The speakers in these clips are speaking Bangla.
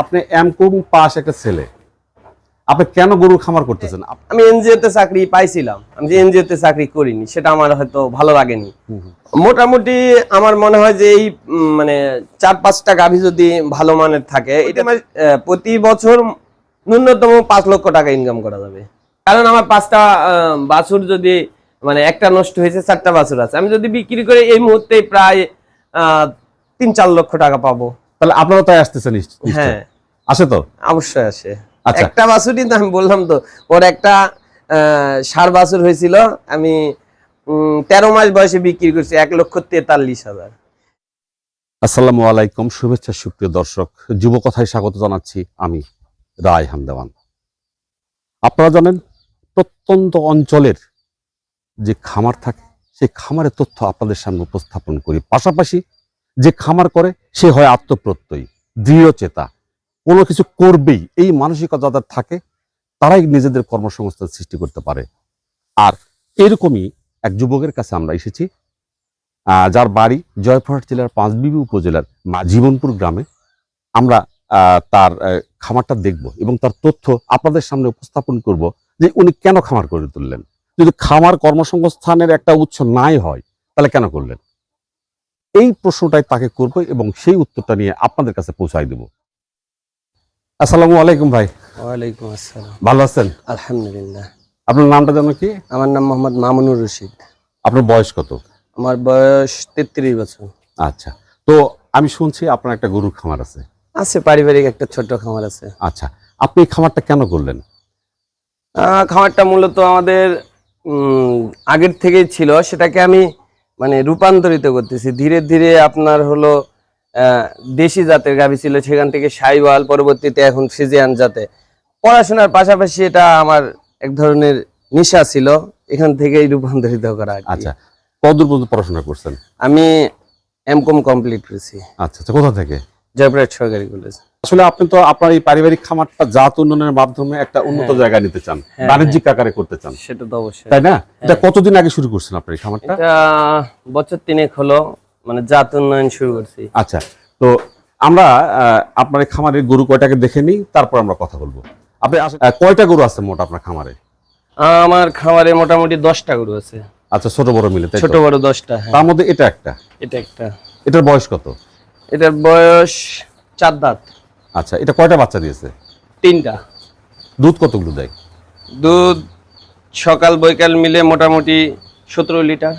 আপনি এম এমকম পাস একটা ছেলে? আপনি কেন গরুর খামার করতেছেন? আমি এনজিওতে চাকরি পাইছিলাম। আমি যে এনজিওতে চাকরি করিনি সেটা আমার হয়তো ভালো লাগেনি। মোটামুটি আমার মনে হয় যে এই মানে চার পাঁচটা গাভী যদি ভালো মানের থাকে এটা প্রতি বছর ন্যূনতম পাঁচ লক্ষ টাকা ইনকাম করা যাবে। কারণ আমার পাঁচটা বাছুর যদি মানে একটা নষ্ট হয়েছে চারটা বাছুর আছে। আমি যদি বিক্রি করে এই মুহূর্তে প্রায় আহ, তিন চার লক্ষ টাকা পাবো। তাহলে আপনারা তাই আসতেছেন। হ্যাঁ। আসে তো? অবশ্যই আসে। আচ্ছা। একটা বাছুরই তো আমি বললাম তো ওর একটা ষাঁড় বাছুর হয়েছিল আমি তেরো মাস বয়সে বিক্রি করছি এক লক্ষ তেতাল্লিশ হাজার। আসসালামু আলাইকুম শুভেচ্ছা সুপ্রিয় দর্শক। যুব কথায় স্বাগত জানাচ্ছি আমি রায় হামদেওয়ান আপনারা জানেন প্রত্যন্ত অঞ্চলের যে খামার থাকে সেই খামারের তথ্য আপনাদের সামনে উপস্থাপন করি। পাশাপাশি যে খামার করে, সে হয় আত্মপ্রত্যয়ী, দৃঢ় চেতা। কোনো কিছু করবেই, এই মানসিকতা যাদের থাকে, তারাই নিজেদের কর্মসংস্থান সৃষ্টি করতে পারে। আর এরকমই এক যুবকের কাছে আমরা এসেছি যার বাড়ি জয়পুরহাট জেলার পাঁচবিবি উপজেলার মা জীবনপুর গ্রামে। আমরা তার খামারটা দেখব এবং তার তথ্য আপনাদের সামনে উপস্থাপন করব যে উনি কেন খামার করে তুললেন। যদি খামার কর্মসংস্থানের একটা উৎস নাই হয়, তাহলে কেন করলেন? এই প্রশ্নটাই তাকে করব এবং সেই উত্তরটা নিয়ে আপনাদের কাছে পৌঁছাই দেব। আসসালামু আলাইকুম ভাই। ওয়ালাইকুম আসসালাম। ভালো আছেন? আলহামদুলিল্লাহ। আপনার নামটা জানো কি? আমার নাম মোহাম্মদ মামুনুর রশিদ। আপনার বয়স কত? আমার বয়স তেত্রিশ বছর। আচ্ছা। তো আমি শুনছি আপনার একটা গরুর খামার আছে। আছে পারিবারিক একটা ছোট্ট খামার আছে। আচ্ছা আপনি এই খামারটা কেন করলেন? আহ, খামারটা মূলত আমাদের উম, আগের থেকেই ছিল। সেটাকে আমি মানে রূপান্তরিত করতেছি। ধীরে ধীরে আপনার হলো দেশি জাতের গাভী ছিল সেখান থেকে সাইওয়াল পরবর্তীতে এখন ফিজিয়ান জাতে। পড়াশোনার পাশাপাশি এটা আমার এক ধরনের নেশা ছিল এখান থেকেই রূপান্তরিত করা আচ্ছা কতদূর পর্যন্ত পড়াশোনা করছেন? আমি এমকম কমপ্লিট করেছি। আচ্ছা আচ্ছা কোথা থেকে? জয়পুরহাট সরকারি কলেজ। আসলে আপনি তো আপনার এই পারিবারিক খামারটা জাত উন্নয়নের মাধ্যমে একটা উন্নত জায়গায় নিতে চান হ্যাঁ, বাণিজ্যিক আকারে করতে চান। সেটা তো অবশ্যই। তাই না? এটা কতদিন আগে শুরু করছেন আপনার এই খামারটা? এটা বছর তিনেক হলো মানে জাত উন্নয়ন শুরু করছি। আচ্ছা তো আমরা আপনার এই খামারের গরু কয়টাকে দেখে নিই তারপর আমরা কথা বলব। আপনি কয়টা গরু আছে মোট আপনার খামারে? আমার খামারে মোটামুটি দশটা গরু আছে। আচ্ছা ছোট বড় মিলে তাই? ছোট বড় দশটা হ্যাঁ। তার মধ্যে এটা একটা? এটা একটা। এটার বয়স কত? এটার বয়স চার দাঁত। আচ্ছা এটা কয়টা বাচ্চা দিয়েছে? তিনটা। দুধ কতগুলো দেয়? দুধ সকাল বৈকাল মিলে মোটামুটি সতেরো লিটার।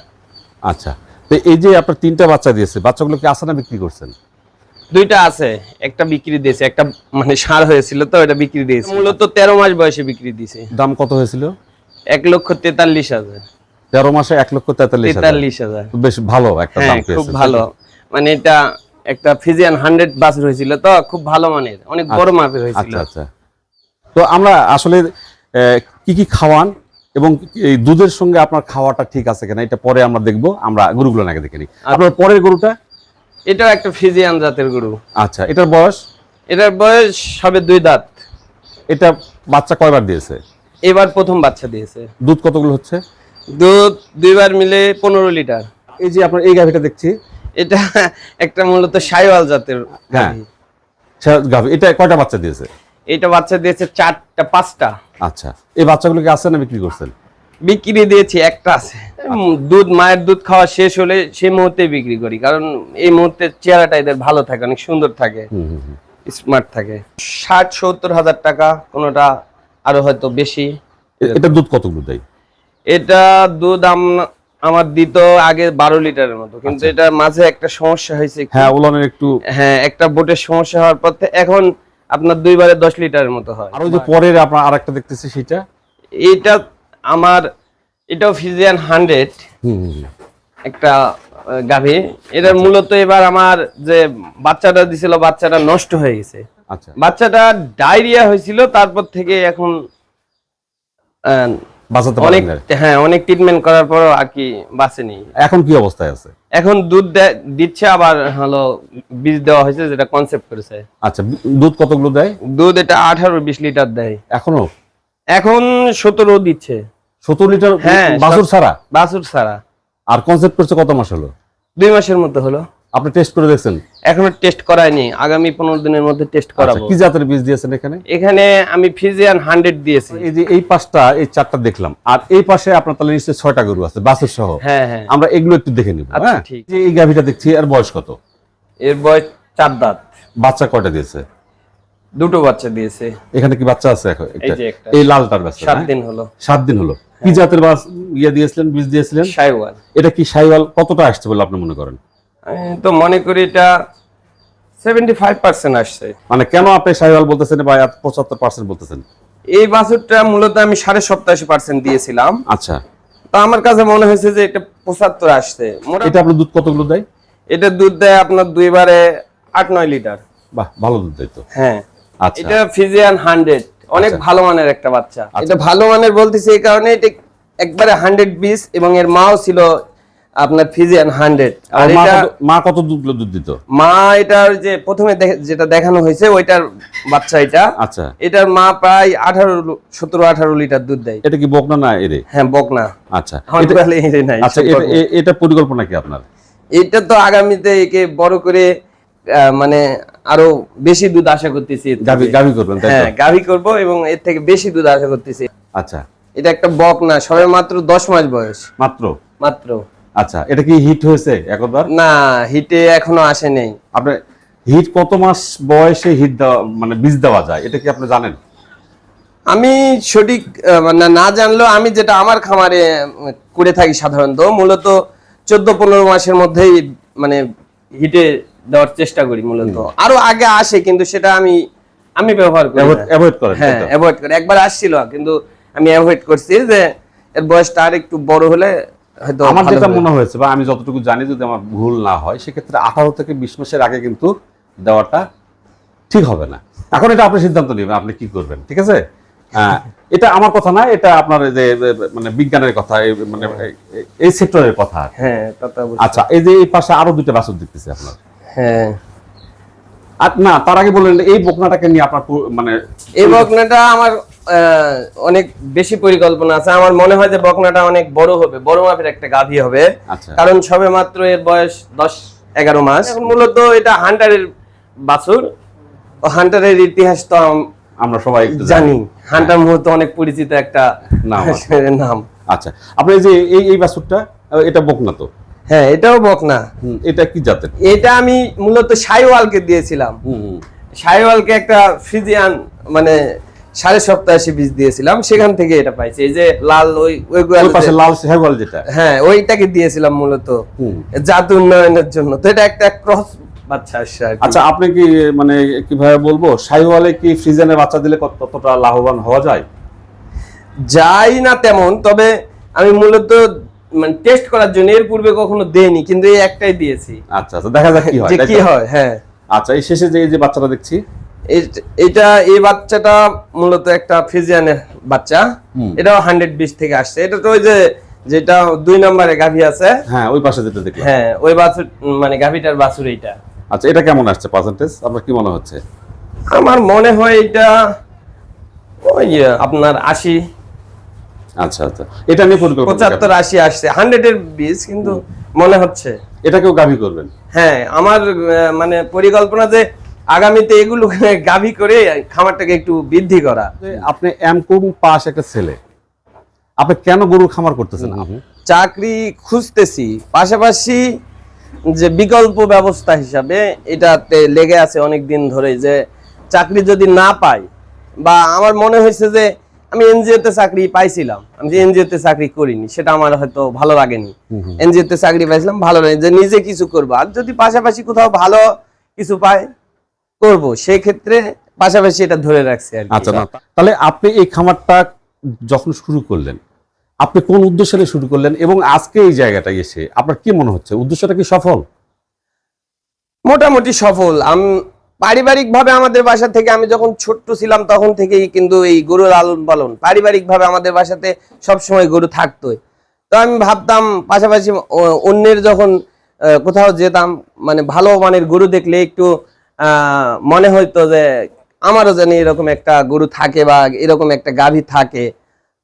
আচ্ছা তো এই যে আপনার তিনটা বাচ্চা দিয়েছে বাচ্চাগুলো কি আসানা বিক্রি করছেন? দুইটা আছে একটা বিক্রি দিয়েছে একটা মানে সার হয়েছিল তো এটা বিক্রি দিয়েছে। মূলত তেরো মাস বয়সে বিক্রি দিয়েছে। দাম কত হয়েছিল? এক লক্ষ তেতাল্লিশ হাজার। তেরো মাসে এক লক্ষ তেতাল্লিশ। তেতাল্লিশ হাজার। বেশ ভালো একটা দাম হ্যাঁ খুব ভালো। মানে এটা একটা ফিজিয়ান হান্ড্রেড বাছুর হয়েছিল তো খুব ভালো মানের অনেক বড় মাপের হয়েছিল। আচ্ছা আচ্ছা। তো আমরা আসলে কি কি খাওয়ান এবং এই দুধের সঙ্গে আপনার খাওয়াটা ঠিক আছে কিনা এটা পরে আমরা দেখব আমরা গরুগুলো নাকি দেখে নিই। আপনার পরের গরুটা? এটাও একটা ফিজিয়ান জাতের গরু। আচ্ছা এটার বয়স? এটার বয়স সবে দুই দাঁত। এটা বাচ্চা কয়বার দিয়েছে? এবার প্রথম বাচ্চা দিয়েছে। দুধ কতগুলো হচ্ছে? দুধ দুইবার মিলে পনেরো লিটার। এই যে আপনার এই গাভিটা দেখছি এটা একটা মূলত সাইওয়াল জাতের হ্যাঁ। গাভী। এটা কয়টা বাচ্চা দিয়েছে? এটা বাচ্চা দিয়েছে চারটা পাঁচটা। আচ্ছা। এই বাচ্চাগুলোকে আছে না বিক্রি করছেন? বিক্রি দিয়েছি একটা আছে। দুধ মায়ের দুধ খাওয়া শেষ হলে সেই মুহূর্তে বিক্রি করি কারণ এই মুহূর্তে চেহারাটা এদের ভালো থাকে অনেক সুন্দর থাকে। স্মার্ট থাকে। ষাট সত্তর হাজার টাকা কোনোটা আরও হয়তো বেশি। এটা দুধ কতগুলো দেয়? এটা দুধ আম- আমার দিত আগে বারো লিটারের মতো কিন্তু এটা মাঝে একটা সমস্যা হয়েছে। হ্যাঁ একটু হ্যাঁ একটা বোটের সমস্যা হওয়ার পর এখন আপনার দুইবারে দশ লিটারের মতো হয়। আর ওই যে পরের আপনার আরেকটা দেখতেছি সেটা? এটা আমার এটাও ফিজিয়ান হান্ড্রেড। একটা গাভী। এটার মূলত এবার আমার যে বাচ্চাটা দিছিল বাচ্চাটা নষ্ট হয়ে গেছে। আচ্ছা। বাচ্চাটা ডায়রিয়া হয়েছিল তারপর থেকে এখন আহ, বাঁচাতে অনেক। হ্যাঁ অনেক ট্রিটমেন্ট করার পরও আর কি বাঁচেনি। এখন কি অবস্থায় আছে? এখন দুধ দিচ্ছে আবার হলো বীজ দেওয়া হয়েছে যেটা কনসেপ্ট করেছে। আচ্ছা দুধ কতগুলো দেয়? দুধ এটা আঠারো বিশ লিটার দেয়। এখনও? এখন সতেরো দিচ্ছে। সত্তর লিটার হ্যাঁ, বাছুর ছাড়া? বাছুর ছাড়া। আর কনসেপ্ট করছে কত মাস হলো? দুই মাসের মধ্যে হলো। আপনি টেস্ট করে দেখছেন? এখনও টেস্ট করায়নি। আগামী পনেরো দিনের মধ্যে টেস্ট আচ্ছা, করাবো। কি জাতের বীজ দিয়েছেন এখানে? এখানে আমি ফিজিয়ান হান্ড্রেড দিয়েছি। এই যে এই পাশটা এই চারটা দেখলাম। আর এই পাশে আপনার তাহলে নিশ্চয়ই ছয়টা গরু আছে বাসের সহ। হ্যাঁ হ্যাঁ। আমরা এগুলো একটু দেখে নিব আচ্ছা, হ্যাঁ? ঠিক। যে এই গাভিটা দেখছি এর বয়স কত? এর বয়স চার দাঁত। বাচ্চা কয়টা দিয়েছে? দুটো বাচ্চা দিয়েছে। এখানে কি বাচ্চা আছে এখন? এই যে একটা। এই লালটার বাচ্চা সাত দিন হলো। সাত দিন হলো। কি জাতের বাস ইয়ে দিয়েছিলেন বীজ দিয়েছিলেন? সাইওয়াল। এটা কি সাইওয়াল? কতটা আসছে বলে আপনি মনে করেন? তো মনে করি এটা সেভেন্টি ফাইভ পার্সেন্ট আসছে। মানে কেন আপনি সাইওয়াল বলতেছেন বা পঁচাত্তর পার্সেন্ট বলতেছেন? এই বাছুরটা মূলত আমি সাড়ে সপ্তাশি পার্সেন্ট দিয়েছিলাম। আচ্ছা। তো আমার কাছে মনে হয়েছে যে এটা পঁচাত্তর আসছে। এটা আপনার দুধ কতগুলো দেয়? এটা দুধ দেয় আপনার দুইবারে আট নয় লিটার। বাহ ভালো দুধ দেয় তো। হ্যাঁ। আচ্ছা। এটা ফিজিয়ান হান্ড্রেড অনেক আচ্ছা। ভালো মানের একটা বাচ্চা। এটা ভালো মানের বলতেছি এই কারণে এটা একবারে হান্ড্রেড বিস এবং এর মাও ছিল আপনার ফিজিয়ান হান্ড্রেড আর এটা মা কত দুধ দুধ দিত? মা এটার যে প্রথমে যেটা দেখানো হয়েছে ওইটার বাচ্চা এটা। আচ্ছা। এটার মা প্রায় আঠারো সতেরো আঠারো লিটার দুধ দেয়। এটা কি বকনা না এরে? হ্যাঁ বকনা। আচ্ছা। আচ্ছা এটা পরিকল্পনা কি আপনার? এটা তো আগামীতে একে বড় করে মানে আরও বেশি দুধ আশা করতেছি। গাভি করবেন তাই তো? হ্যাঁ গাভি করব এবং এর থেকে বেশি দুধ আশা করতেছি। আচ্ছা। এটা একটা বক না সবে মাত্র দশ মাস বয়স। মাত্র? মাত্র। আচ্ছা এটা কি হিট হয়েছে একবার? না হিটে এখনও আসে নেই আপনি হিট কত মাস বয়সে হিট দেওয়া মানে বীজ দেওয়া যায়? এটা কি আপনি জানেন? আমি সঠিক মানে না জানলেও আমি যেটা আমার খামারে করে থাকি সাধারণত মূলত চোদ্দ পনেরো মাসের মধ্যেই মানে হিটে দেওয়ার চেষ্টা করি মূলত। আরও আগে আসে কিন্তু সেটা আমি আমি ব্যবহার করি। অ্যাভয়েড করেন হ্যাঁ? অ্যাভয়েড করি। একবার আসছিল কিন্তু আমি অ্যাভয়েড করছি যে এর বয়সটা আর একটু বড় হলে আমার যেটা মনে হয়েছে বা আমি যতটুকু জানি যদি আমার ভুল না হয় সেক্ষেত্রে আঠারো থেকে বিশ মাসের আগে কিন্তু দেওয়াটা ঠিক হবে না। এখন এটা আপনি সিদ্ধান্ত নেবেন আপনি কি করবেন ঠিক আছে? এটা আমার কথা না এটা আপনার যে মানে বিজ্ঞানের কথা মানে এই- সেক্টরের কথা হ্যাঁ। আচ্ছা এই যে এই পাশে আরও দুইটা বাছুর দেখতেছি আপনার। হ্যাঁ। আর না তার আগে বললেন এই বকনাটাকে নিয়ে আপনার মানে এই বকনাটা আমার অনেক বেশি পরিকল্পনা আছে। আমার মনে হয় যে বকনাটা অনেক বড় হবে বড় মাপের একটা গাভী হবে। আচ্ছা। কারণ সবে মাত্র এর বয়স দশ এগারো মাস। মূলত এটা হান্টারের বাছুর। ও হান্টারের ইতিহাস তো আমরা সবাই জানি। হান্টার মুহূর্ত অনেক পরিচিত একটা নাম নাম। আচ্ছা আপনি যে এই এই বাছুরটা এটা বকনা তো? হ্যাঁ এটাও বকনা। এটা কি জাতের? এটা আমি মূলত সাইওয়ালকে দিয়েছিলাম। সাইওয়ালকে একটা ফিজিয়ান মানে সাড়ে সপ্তাহে বীজ দিয়েছিলাম সেখান থেকে এটা পাইছি। এই যে লাল ওই ওই পাশে লাল হেগল যেটা। হ্যাঁ ওইটাকে দিয়েছিলাম মূলত। জাত উন্নয়নের জন্য। তো এটা একটা ক্রস বাচ্চা আচ্ছা আপনি কি মানে কীভাবে বলব? সাইওয়ালে কি ফ্রিজেনের বাচ্চা দিলে কতটা লাভবান হওয়া যায়? যাই না তেমন তবে আমি মূলত মানে টেস্ট করার জন্য এর পূর্বে কখনো দেইনি কিন্তু এই একটাই দিয়েছি। আচ্ছা আচ্ছা দেখা যাক কি হয় কি হয় হ্যাঁ। আচ্ছা এই শেষে যে এই যে বাচ্চাটা দেখছি এটা এই বাচ্চাটা মূলত একটা ফিজিয়ানের বাচ্চা। এটাও হান্ড্রেড বিশ থেকে আসছে। এটা তো ওই যে যেটা দুই নম্বরে গাভী আছে। হ্যাঁ ওই পাশে যেটা দেখলাম। হ্যাঁ ওই বাছুর মানে গাভীটার বাছুর এইটা। আচ্ছা এটা কেমন আসছে পার্সেন্টেজ আপনার কি মনে হচ্ছে? আমার মনে হয় এটা ওই আপনার আশি। আচ্ছা আচ্ছা। এটা নিয়ে পরিকল্পনা পঁচাত্তর? আশি আসছে। হান্ড্রেডের বীজ কিন্তু মনে হচ্ছে। এটাকেও গাভি করবেন? হ্যাঁ আমার মানে পরিকল্পনা যে আগামীতে এগুলো গাভী করে খামারটাকে একটু বৃদ্ধি করা। আপনি এমকুম পাস একটা ছেলে। আপনি কেন গরুর খামার করতেছেন? চাকরি খুঁজতেছি। পাশাপাশি যে বিকল্প ব্যবস্থা হিসাবে এটাতে লেগে আছে অনেক দিন ধরে যে চাকরি যদি না পাই বা আমার মনে হয়েছে যে আমি এনজিওতে চাকরি পাইছিলাম আমি যে এনজিওতে চাকরি করিনি সেটা আমার হয়তো ভালো লাগেনি। এনজিওতে চাকরি পাইছিলাম ভালো লাগে যে নিজে কিছু করব। আর যদি পাশাপাশি কোথাও ভালো কিছু পাই করব সেই ক্ষেত্রে পাশাপাশি এটা ধরে রাখছি আর। আচ্ছা না তাহলে আপনি এই খামারটা যখন শুরু করলেন আপনি কোন উদ্দেশ্যে শুরু করলেন এবং আজকে এই জায়গাটায় এসে আপনার কি মনে হচ্ছে? উদ্দেশ্যটা কি সফল? মোটামুটি সফল। আম পারিবারিক ভাবে আমাদের বাসা থেকে আমি যখন ছোট্ট ছিলাম তখন থেকেই কিন্তু এই গরু লালন পালন। পারিবারিক ভাবে আমাদের বাসাতে সবসময় গরু থাকতোই। তো আমি ভাবতাম পাশাপাশি অন্যের যখন কোথাও যেতাম মানে ভালো মানের গরু দেখলে একটু মনে হইতো যে আমারও যেন এরকম একটা গরু থাকে বা এরকম একটা গাভী থাকে।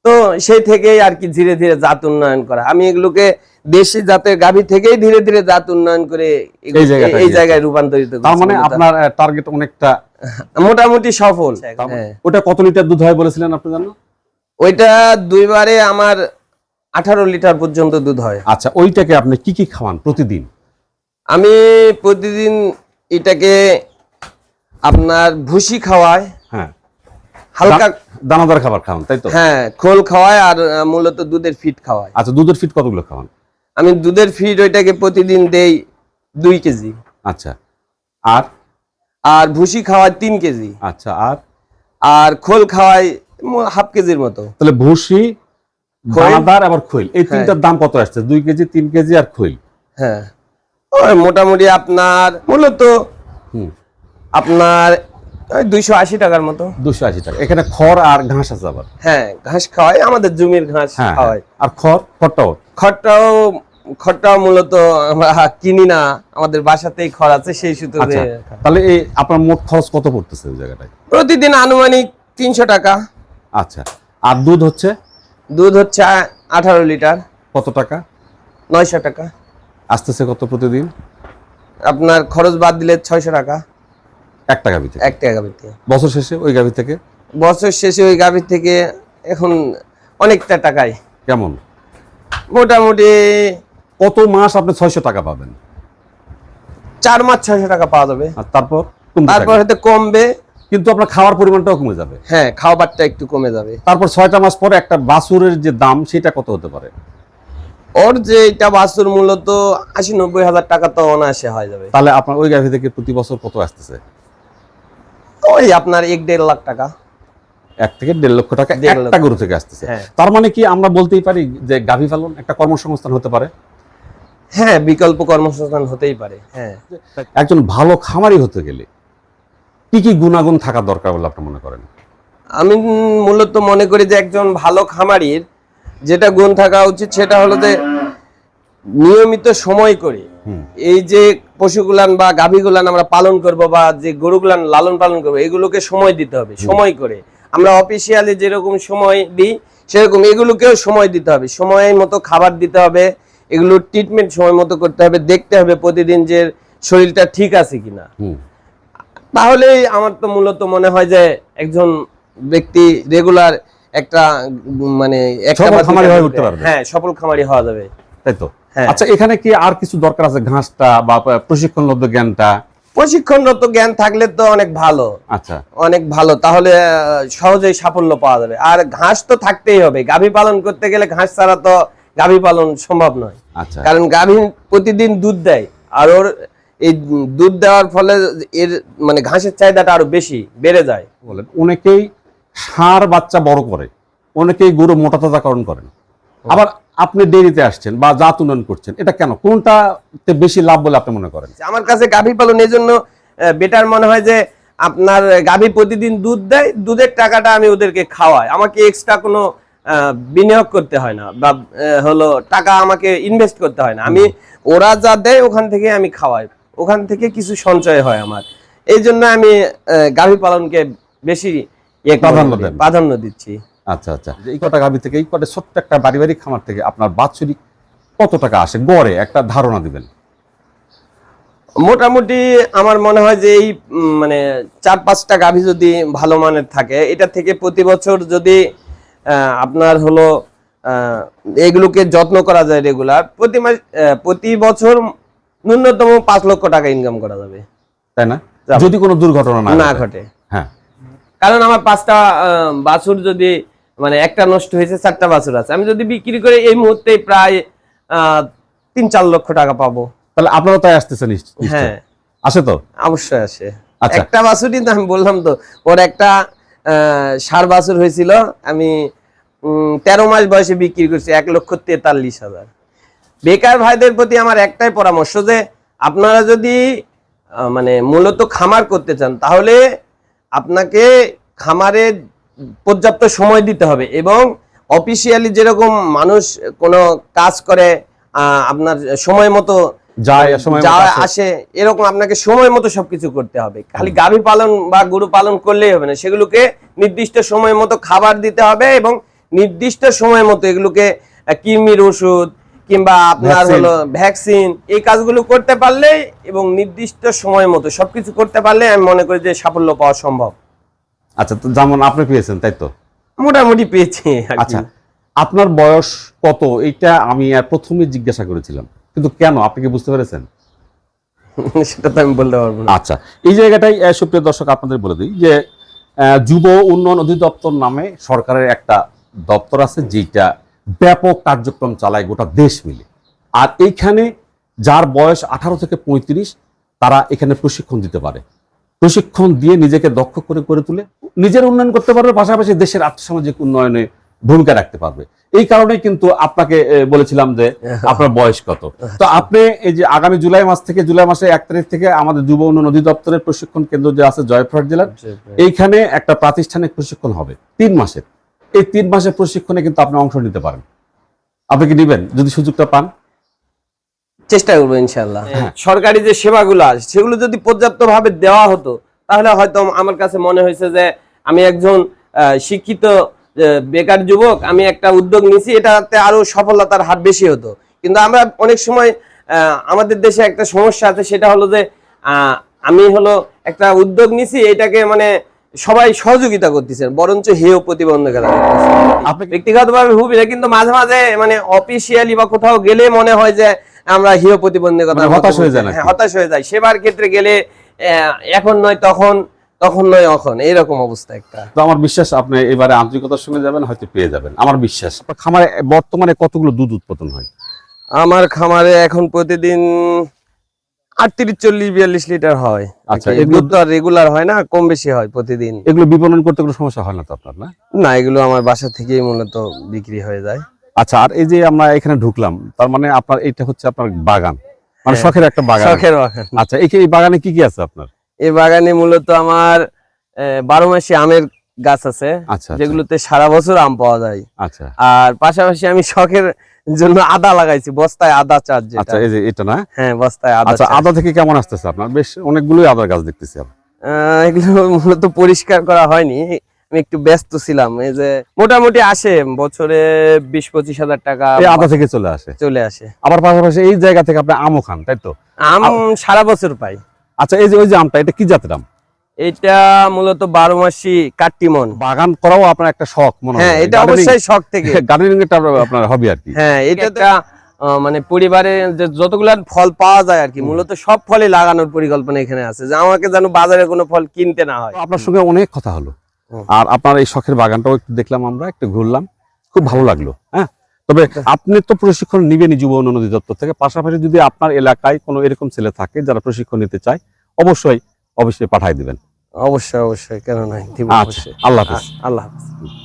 তো সেই থেকেই আর কি ধীরে ধীরে জাত উন্নয়ন করা। আমি এগুলোকে দেশি জাতের গাভী থেকেই ধীরে ধীরে জাত উন্নয়ন করে এই জায়গায় রূপান্তরিত তার মানে আপনার টার্গেট অনেকটা মোটামুটি সফল। হ্যাঁ। ওটা কত লিটার দুধ হয় বলেছিলেন আপনি জানো? ওইটা দুইবারে আমার আঠারো লিটার পর্যন্ত দুধ হয়। আচ্ছা ওইটাকে আপনি কি কি খাওয়ান প্রতিদিন? আমি প্রতিদিন এটাকে আপনার ভুসি খাওয়ায় হ্যাঁ। হালকা দানাদার খাবার খাওয়ান তাই তো? হ্যাঁ খোল খাওয়ায় আর মূলত দুধের ফিট খাওয়াই আচ্ছা দুধের ফিট কতগুলো খাওয়ান? আমি দুধের ফিট ওইটাকে প্রতিদিন দেই দুই কেজি। আচ্ছা আর? আর ভুসি খাওয়াই তিন কেজি। আচ্ছা আর? আর খোল খাওয়াই ম- হাফ কেজির মতো। তাহলে ভুসি। দানাদার আবার খৈল এই হ্যাঁ। তিনটার দাম কত আসছে? দুই কেজি তিন কেজি আর খৈল? হ্যাঁ। মোটামুটি আপনার মূলত আপনার দুইশো আশি টাকার মতো। দুশো আশি টাকা। এখানে খড় আর ঘাস আছে আবার। হ্যাঁ ঘাস খাওয়াই আমাদের জমির ঘাস হ্যাঁ খাওয়াই। আর খড় খড়টাও? খড়টাও খড়টাও মূলত আমরা কিনি না আমাদের বাসাতেই খড় আছে সেই সুতো আচ্ছা তাহলে এই আপনার মোট খরচ কত পড়তেছে ওই জায়গাটায়? প্রতিদিন আনুমানিক তিনশো টাকা। আচ্ছা আর দুধ হচ্ছে? দুধ হচ্ছে আঠারো লিটার। কত টাকা? নয়শো টাকা। আসতেছে কত প্রতিদিন? আপনার খরচ বাদ দিলে ছয়শো টাকা। এক টাকা ভিতরে এক টাকা গাভি থেকে বছর শেষে ওই গাভি থেকে? বছর শেষে ওই গাভি থেকে এখন অনেকটা টাকাই। কেমন? মোটামুটি কত মাস আপনি ছয়শো টাকা পাবেন? চার মাস ছয়শো টাকা পাওয়া যাবে। আর তারপর তারপর হয়তো কমবে। কিন্তু আপনার খাওয়ার পরিমাণটাও কমে যাবে। হ্যাঁ খাওয়াবারটা একটু কমে যাবে। তারপর ছয়টা মাস পরে একটা বাছুরের যে দাম সেটা কত হতে পারে? ওর যে এটা বাছুর মূলত আশি নব্বই হাজার টাকা তো অনায়াসে হয়ে যাবে। তাহলে আপনার ওই গাভি থেকে প্রতি বছর কত আসতেছে? ওই আপনার এক দেড় লাখ টাকা। এক থেকে দেড় লক্ষ টাকা একটা গরু থেকে আসতেছে। হ্যাঁ। তার মানে কি আমরা বলতেই পারি যে গাভি পালন একটা কর্মসংস্থান হতে পারে? হ্যাঁ বিকল্প কর্মসংস্থান হতেই পারে হ্যাঁ। একজন ভালো খামারি হতে গেলে কি কি গুণাগুণ থাকা দরকার বলে আপনি মনে করেন? আমি মূলত মনে করি যে একজন ভালো খামারির যেটা গুণ থাকা উচিত সেটা হলো যে নিয়মিত সময় করে এই যে পশুগুলান বা গাভীগুলান আমরা পালন করব বা যে গরুগুলান লালন পালন করব এগুলোকে সময় দিতে হবে সময় করে। আমরা অফিসিয়ালি যেরকম সময় দিই সেরকম এগুলোকেও সময় দিতে হবে। সময় মতো খাবার দিতে হবে এগুলোর ট্রিটমেন্ট সময় মতো করতে হবে দেখতে হবে প্রতিদিন যে শরীরটা ঠিক আছে কিনা। তাহলেই আমার তো মূলত মনে হয় যে একজন ব্যক্তি রেগুলার একটা মানে একটা খামারি হয়ে উঠতে পারবে। হ্যাঁ সফল খামারি হওয়া যাবে। তাই তো? হ্যাঁ। আচ্ছা এখানে কি আর কিছু দরকার আছে ঘাসটা বা প্রশিক্ষণলব্ধ জ্ঞানটা? প্রশিক্ষণরত জ্ঞান থাকলে তো অনেক ভালো। আচ্ছা। অনেক ভালো। তাহলে সহজেই সাফল্য পাওয়া যাবে। আর ঘাস তো থাকতেই হবে। গাভী পালন করতে গেলে ঘাস ছাড়া তো গাভী পালন সম্ভব নয়। আচ্ছা। কারণ গাভী প্রতিদিন দুধ দেয়। আর ওর এই দুধ দেওয়ার ফলে এর মানে ঘাসের চাহিদাটা আরও বেশি বেড়ে যায়। বলেন অনেকেই ষাঁড় বাচ্চা বড় করে। অনেকেই গরু মোটা তাজাকরণ করেন। আবার আপনি ডেরিতে আসছেন বা জাত উন্নয়ন করছেন এটা কেন? কোনটাতে বেশি লাভ বলে আপনি মনে করেন? আমার কাছে গাভী পালন এই জন্য বেটার মনে হয় যে আপনার গাভী প্রতিদিন দুধ দেয় দুধের টাকাটা আমি ওদেরকে খাওয়াই। আমাকে এক্সট্রা কোনো বিনিয়োগ করতে হয় না বা হলো টাকা আমাকে ইনভেস্ট করতে হয় না। আমি ওরা যা দেয় ওখান থেকে আমি খাওয়াই। ওখান থেকে কিছু সঞ্চয় হয় আমার। এই জন্য আমি গাভী পালনকে বেশি প্রাধান্য দিচ্ছি আচ্ছা আচ্ছা। এই কটা গাভি থেকে এই কটা ছোট্ট একটা পারিবারিক খামার থেকে আপনার বাৎসরিক কত টাকা আসে? গড়ে একটা ধারণা দিবেন। মোটামুটি আমার মনে হয় যে এই মানে চার পাঁচটা গাভী যদি ভালো মানের থাকে এটা থেকে প্রতি বছর যদি আপনার হলো এগুলোকে যত্ন করা যায় রেগুলার প্রতি মাস প্রতি বছর ন্যূনতম পাঁচ লক্ষ টাকা ইনকাম করা যাবে। তাই না? যদি কোনো দুর্ঘটনা না ঘটে। কারণ আমার পাঁচটা বাছুর যদি মানে একটা নষ্ট হয়েছে চারটা বাছুর আছে। আমি যদি বিক্রি করে এই মুহূর্তে প্রায় তিন চার লক্ষ টাকা পাবো। তাহলে আপনারা তাই আসতেছেন হ্যাঁ। আসে তো? অবশ্যই আসে। আচ্ছা। একটা বাছুরই তো আমি বললাম তো ওর একটা ষাঁড় বাছুর হয়েছিল। আমি তেরো মাস বয়সে বিক্রি করছি এক লক্ষ তেতাল্লিশ হাজার। বেকার ভাইদের প্রতি আমার একটাই পরামর্শ যে আপনারা যদি মানে মূলত খামার করতে চান তাহলে আপনাকে খামারে পর্যাপ্ত সময় দিতে হবে এবং অফিসিয়ালি যেরকম মানুষ কোনো কাজ করে আপনার সময় মতো আসে। এরকম আপনাকে সময় মতো সবকিছু করতে হবে। খালি গাভী পালন বা গরু পালন করলেই হবে না। সেগুলোকে নির্দিষ্ট সময় মতো খাবার দিতে হবে এবং নির্দিষ্ট সময় মতো এগুলোকে কৃমির ওষুধ কিংবা আপনার হলো ভ্যাকসিন এই কাজগুলো করতে পারলে এবং নির্দিষ্ট সময় মতো সবকিছু করতে পারলে আমি মনে করি যে সাফল্য পাওয়া সম্ভব। আচ্ছা তো যেমন আপনি পেয়েছেন তাই তো? মোটামুটি পেয়েছি আচ্ছা আপনার বয়স কত? এটা আমি আর প্রথমে জিজ্ঞাসা করেছিলাম। কিন্তু কেন? আপনি কি বুঝতে পেরেছেন? সেটা তো আমি বলতে পারব না। আচ্ছা এই জায়গাটাই সুপ্রিয় দর্শক আপনাদের বলে দিই যে যুব উন্নয়ন অধিদপ্তর নামে সরকারের একটা দপ্তর আছে যেটা ব্যাপক কার্যক্রম চালায় গোটা দেশ মিলে। আর এইখানে যার বয়স আঠারো থেকে পঁয়ত্রিশ তারা এখানে প্রশিক্ষণ দিতে পারে। প্রশিক্ষণ দিয়ে নিজেকে দক্ষ করে করে তুলে নিজের উন্নয়ন করতে পারবে পাশাপাশি দেশের আর্থসামাজিক উন্নয়নে ভূমিকা রাখতে পারবে। এই কারণে কিন্তু আপনাকে বলেছিলাম যে আপনার বয়স কত। তো আপনি এই যে আগামী জুলাই মাস থেকে জুলাই মাসে এক তারিখ থেকে আমাদের যুব উন্নয়ন অধিদপ্তরের প্রশিক্ষণ কেন্দ্র যে আছে জয়পুরহাট জেলার এইখানে একটা প্রাতিষ্ঠানিক প্রশিক্ষণ হবে তিন মাসের। এই তিন মাসের প্রশিক্ষণে কিন্তু আপনি অংশ নিতে পারেন। আপনি কি নেবেন? যদি সুযোগটা পান। চেষ্টা করব ইনশাল্লাহ হ্যাঁ। সরকারি যে সেবাগুলো আছে সেগুলো যদি পর্যাপ্ত ভাবে দেওয়া হতো তাহলে হয়তো আমার কাছে মনে হয়েছে যে আমি একজন আহ, শিক্ষিত বেকার যুবক আমি একটা উদ্যোগ নিছি এটাতে আরও সফলতার হার বেশি হতো। কিন্তু আমরা অনেক সময় আহ, আমাদের দেশে একটা সমস্যা আছে সেটা হলো যে আহ, আমি হলো একটা উদ্যোগ নিছি এটাকে মানে সবাই সহযোগিতা করতেছেন বরঞ্চ হেয় প্রতিবন্ধকতা। আপনি ব্যক্তিগতভাবে ভুবি না কিন্তু মাঝে মাঝে মানে অফিসিয়ালি বা কোথাও গেলে মনে হয় যে আমরা হিও প্রতিবন্ধকতা মানে হতাশ হয়ে যায়? হ্যাঁ, হতাশ হয়ে যায়। সেবার ক্ষেত্রে গেলে এখন নয় তখন তখন নয় এখন। এইরকম অবস্থা একটা। তো আমার বিশ্বাস আপনি এবারে আন্তরিকতার সঙ্গে যাবেন হয়তো পেয়ে যাবেন। আমার বিশ্বাস। খামারে বর্তমানে কতগুলো দুধ উৎপাদন হয়? আমার খামারে এখন প্রতিদিন আটত্রিশ চল্লিশ বিয়াল্লিশ লিটার হয়। আচ্ছা, এগুলো- তো আর রেগুলার হয় না কম বেশি হয় প্রতিদিন। এগুলো বিপণন করতে কোনো সমস্যা হয় না তো আপনার না? না এগুলো আমার বাসা থেকেই মূলত বিক্রি হয়ে যায়। আচ্ছা আর এই যে আমরা এখানে ঢুকলাম তার মানে আপনার এটা হচ্ছে আপনার বাগান। মানে হ্যাঁ। শখের একটা বাগান। শখের বাগান। আচ্ছা এই বাগানে কি কি আছে আপনার? এই বাগানে মূলত আমার বারো মাসি আমের গাছ আছে আচ্ছা আচ্ছা, যেগুলোতে সারা বছর আম পাওয়া যায়। আচ্ছা। আর পাশাপাশি আমি শখের জন্য আদা লাগাইছি বস্তায় আদা চাষ যেটা। আচ্ছা এই যে এটা না? হ্যাঁ বস্তায় আদা আচ্ছা আদা থেকে কেমন আসতেছে আপনার? বেশ অনেকগুলোই আদার গাছ দেখতেছি আমি। এগুলো মূলত পরিষ্কার করা হয়নি। আমি একটু ব্যস্ত ছিলাম। এই যে মোটামুটি আসে বছরে বিশ পঁচিশ হাজার টাকা এই আদা থেকে চলে আসে। চলে আসে। আবার পাশাপাশি এই জায়গা থেকে আপনি আমও খান তাই তো? আম সারা বছর পাই। আচ্ছা এই যে ওই যে আমটা এটা কি জাতের আম? এটা মূলত বারো মাসি কাট্টিমন বাগান করাও আপনার একটা শখ মনে হয়। এটা অবশ্যই শখ থেকে। গার্ডেনিং এর আপনার হবি আর কি। হ্যাঁ এটা একটা মানে পরিবারে যতগুলা ফল পাওয়া যায় আর কি মূলত সব ফলই লাগানোর পরিকল্পনা এখানে আছে যে আমাকে যেন বাজারে কোনো ফল কিনতে না হয়। আপনার সঙ্গে অনেক কথা হলো। আর আপনার এই শখের বাগানটাও একটু দেখলাম আমরা একটু ঘুরলাম খুব ভালো লাগল হ্যাঁ? তবে আপনি তো প্রশিক্ষণ নিবেনই যুব উন্নয়ন অধিদপ্তর থেকে পাশাপাশি যদি আপনার এলাকায় কোনো এরকম ছেলে থাকে যারা প্রশিক্ষণ নিতে চায় অবশ্যই অবশ্যই পাঠাই দিবেন। অবশ্যই অবশ্যই কেন নাই আচ্ছা অবশ্যই। আল্লাহ হাফিজ। আল্লাহ হাফেজ।